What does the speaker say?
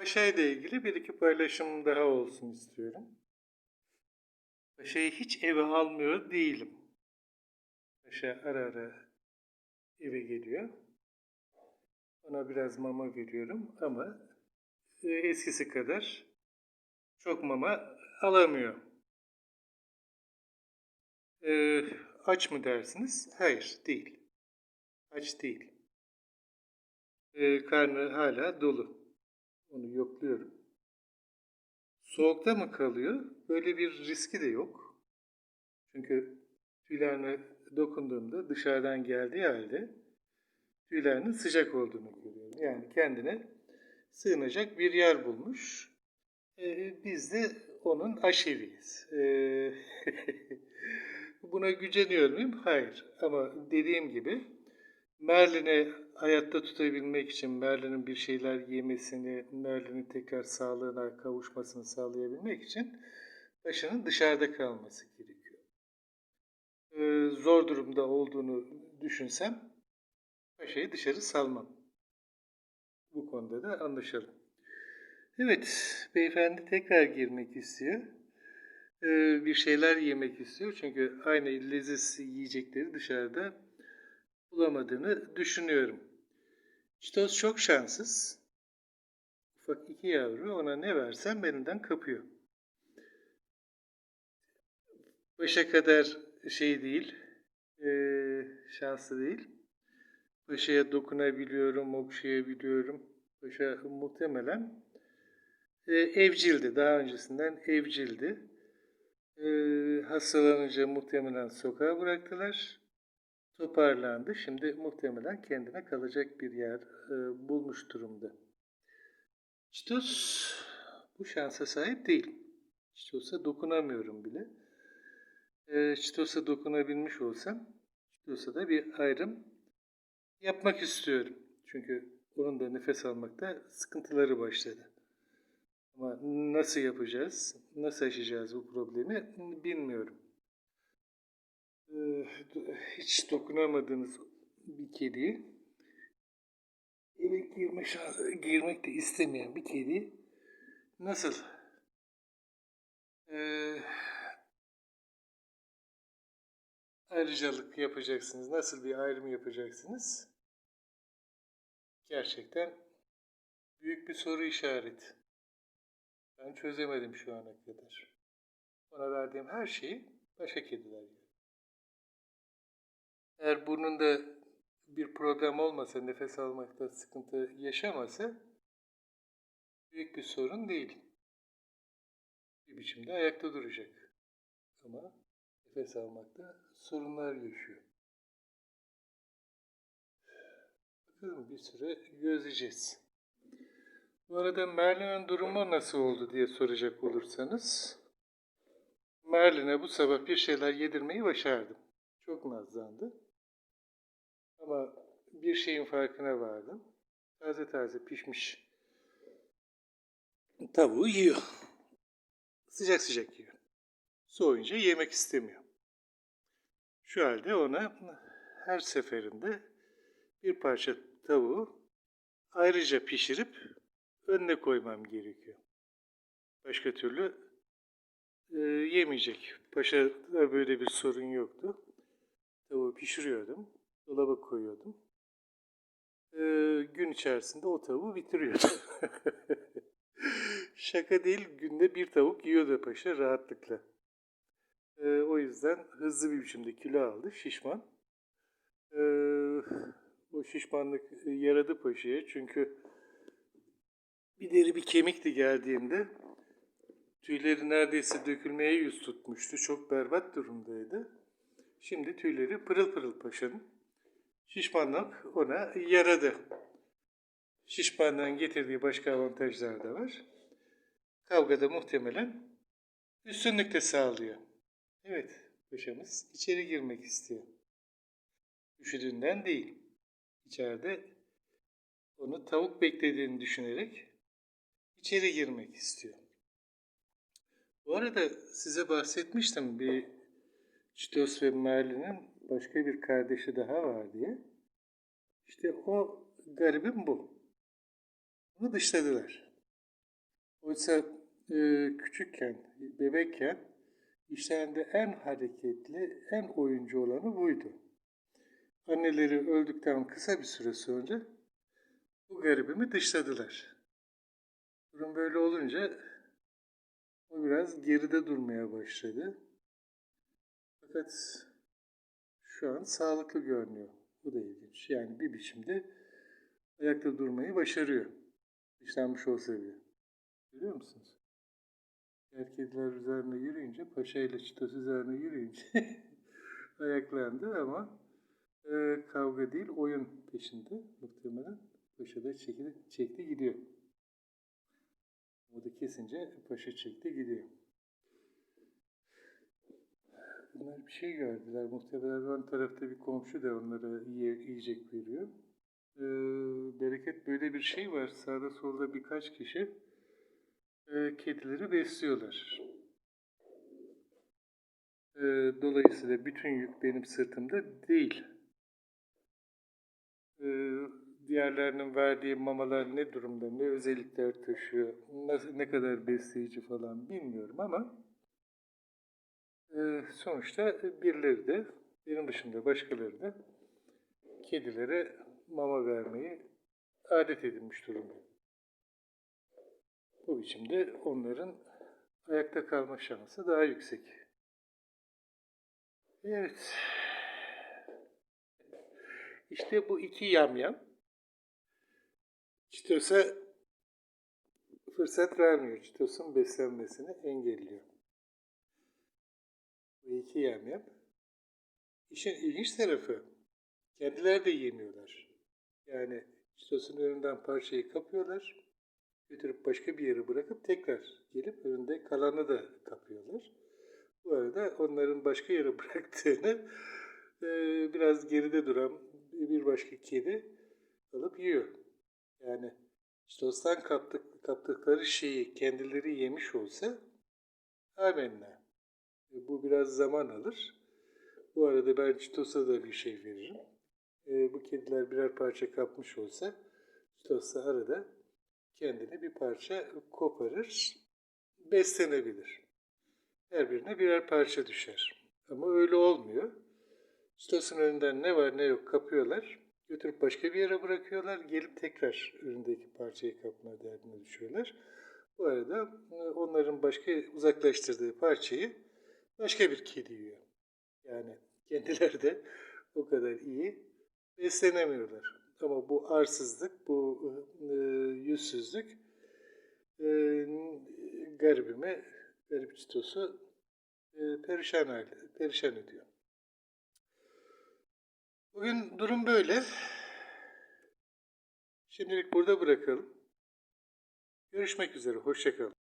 Paşa ile ilgili bir iki paylaşım daha olsun istiyorum. Paşa'yı hiç eve almıyor değilim. Paşa ara ara eve geliyor. Ona biraz mama veriyorum ama e, eskisi kadar çok mama alamıyor. E, aç mı dersiniz? Hayır, değil. Aç değil. E, karnı hala dolu. Onu yokluyorum. Soğukta mı kalıyor? Böyle bir riski de yok. Çünkü tüylerine dokunduğumda dışarıdan geldiği halde tüylerinin sıcak olduğunu görüyorum. Yani kendine sığınacak bir yer bulmuş. Ee, biz de onun aşeviyiz. Ee, buna güceniyor muyum? Hayır. Ama dediğim gibi Merlin'i hayatta tutabilmek için Merlin'in bir şeyler yemesini, Merlin'in tekrar sağlığına kavuşmasını sağlayabilmek için başının dışarıda kalması gerekiyor. Ee, zor durumda olduğunu düşünsem paşayı dışarı salmam. Bu konuda da anlaşalım. Evet, beyefendi tekrar girmek istiyor. Ee, bir şeyler yemek istiyor. Çünkü aynı leziz yiyecekleri dışarıda bulamadığını düşünüyorum. Çitos çok şanssız. Ufak iki yavru ona ne versem benden kapıyor. Başa kadar şey değil, eee, şanslı değil. Paşa'ya dokunabiliyorum, okşayabiliyorum. Paşa muhtemelen e, evcildi. Daha öncesinden evcildi. E, hastalanınca muhtemelen sokağa bıraktılar. Toparlandı. Şimdi muhtemelen kendine kalacak bir yer e, bulmuş durumda. Çitos bu şansa sahip değil. Çitos'a dokunamıyorum bile. E, Çitos'a dokunabilmiş olsam Çitos'a da bir ayrım yapmak istiyorum. Çünkü onun da nefes almakta sıkıntıları başladı. Ama nasıl yapacağız, nasıl aşacağız bu problemi bilmiyorum. Ee, hiç dokunamadığınız bir kediyi eve girme şansı, girmek de istemeyen bir kedi nasıl ee, ayrıcalık yapacaksınız, nasıl bir ayrım yapacaksınız? Gerçekten büyük bir soru işareti. Ben çözemedim şu ana kadar. Ona verdiğim her şeyi başka kediler yiyor. Eğer burnunda bir problem olmasa, nefes almakta sıkıntı yaşamasa büyük bir sorun değil. Bir biçimde ayakta duracak. Ama nefes almakta sorunlar yaşıyor. Bakalım bir süre gözleyeceğiz. Bu arada Merlin'in durumu nasıl oldu diye soracak olursanız Merlin'e bu sabah bir şeyler yedirmeyi başardım. Çok nazlandı. Ama bir şeyin farkına vardım. Taze taze pişmiş tavuğu yiyor. Sıcak sıcak yiyor. Soğuyunca yemek istemiyor. Şu halde ona her seferinde bir parça tavuğu ayrıca pişirip önüne koymam gerekiyor. Başka türlü e, yemeyecek. Paşa'da böyle bir sorun yoktu. Tavuğu pişiriyordum, dolaba koyuyordum. E, gün içerisinde o tavuğu bitiriyordu. Şaka değil, günde bir tavuk yiyordu paşa rahatlıkla. E, o yüzden hızlı bir biçimde kilo aldı, şişman. E, o şişmanlık yaradı paşaya çünkü bir deri bir kemikti geldiğimde. Tüyleri neredeyse dökülmeye yüz tutmuştu. Çok berbat durumdaydı. Şimdi tüyleri pırıl pırıl paşanın. Şişmanlık ona yaradı. Şişmanlığın getirdiği başka avantajlar da var. Kavgada muhtemelen üstünlük de sağlıyor. Evet, paşamız içeri girmek istiyor. Üşüdüğünden değil. İçeride onu tavuk beklediğini düşünerek içeri girmek istiyor. Bu arada size bahsetmiştim bir Çitos ve Merlin'in başka bir kardeşi daha var diye. İşte o garibim bu. Bunu dışladılar. Oysa e, küçükken, bebekken işlerinde en hareketli, en oyuncu olanı buydu. Anneleri öldükten kısa bir süre sonra bu garibimi dışladılar. Durum böyle olunca o biraz geride durmaya başladı. Fakat şu an sağlıklı görünüyor. Bu da ilginç. Yani bir biçimde ayakta durmayı başarıyor. Dışlanmış olsa bile. Görüyor musunuz? Diğer kediler üzerine yürüyünce, paşa ile çitos üzerine yürüyünce ayaklandı ama e, kavga değil, oyun peşinde muhtemelen. Paşa da çekti, çekti gidiyor. O da kesince paşa çekti gidiyor. Bunlar bir şey gördüler. Muhtemelen ön tarafta bir komşu da onlara yiye, yiyecek veriyor. Ee, bereket böyle bir şey var. Sağda solda birkaç kişi e, kedileri besliyorlar. Ee, dolayısıyla bütün yük benim sırtımda değil. Ee, diğerlerinin verdiği mamalar ne durumda, ne özellikler taşıyor, nasıl, ne kadar besleyici falan bilmiyorum ama e, sonuçta birileri de, benim dışında başkaları da kedilere mama vermeyi adet edinmiş durumda. Bu biçimde onların ayakta kalma şansı daha yüksek. Evet. İşte bu iki yamyam Çitos'a fırsat vermiyor. Çitos'un beslenmesini engelliyor. Bu iki yamyam. İşin ilginç tarafı kendileri de yemiyorlar. Yani Çitos'un önünden parçayı kapıyorlar. Götürüp başka bir yere bırakıp tekrar gelip önünde kalanı da kapıyorlar. Bu arada onların başka yere bıraktığını biraz geride duran bir başka kedi alıp yiyor. Yani Çitos'tan kaptık, kaptıkları şeyi kendileri yemiş olsa amenna. Bu biraz zaman alır. Bu arada ben Çitos'a da bir şey veririm. E, bu kediler birer parça kapmış olsa Çitos da arada kendine bir parça koparır, beslenebilir. Her birine birer parça düşer. Ama öyle olmuyor. Çitos'un önünden ne var ne yok kapıyorlar. Götürüp başka bir yere bırakıyorlar. Gelip tekrar önündeki parçayı kapma derdine düşüyorlar. Bu arada e, onların başka uzaklaştırdığı parçayı başka bir kedi yiyor. Yani kendileri de o kadar iyi beslenemiyorlar. Ama bu arsızlık, bu e, yüzsüzlük e, garibime, garip çitosu e, perişan, perişan ediyor. Bugün durum böyle. Şimdilik burada bırakalım. Görüşmek üzere. Hoşçakalın.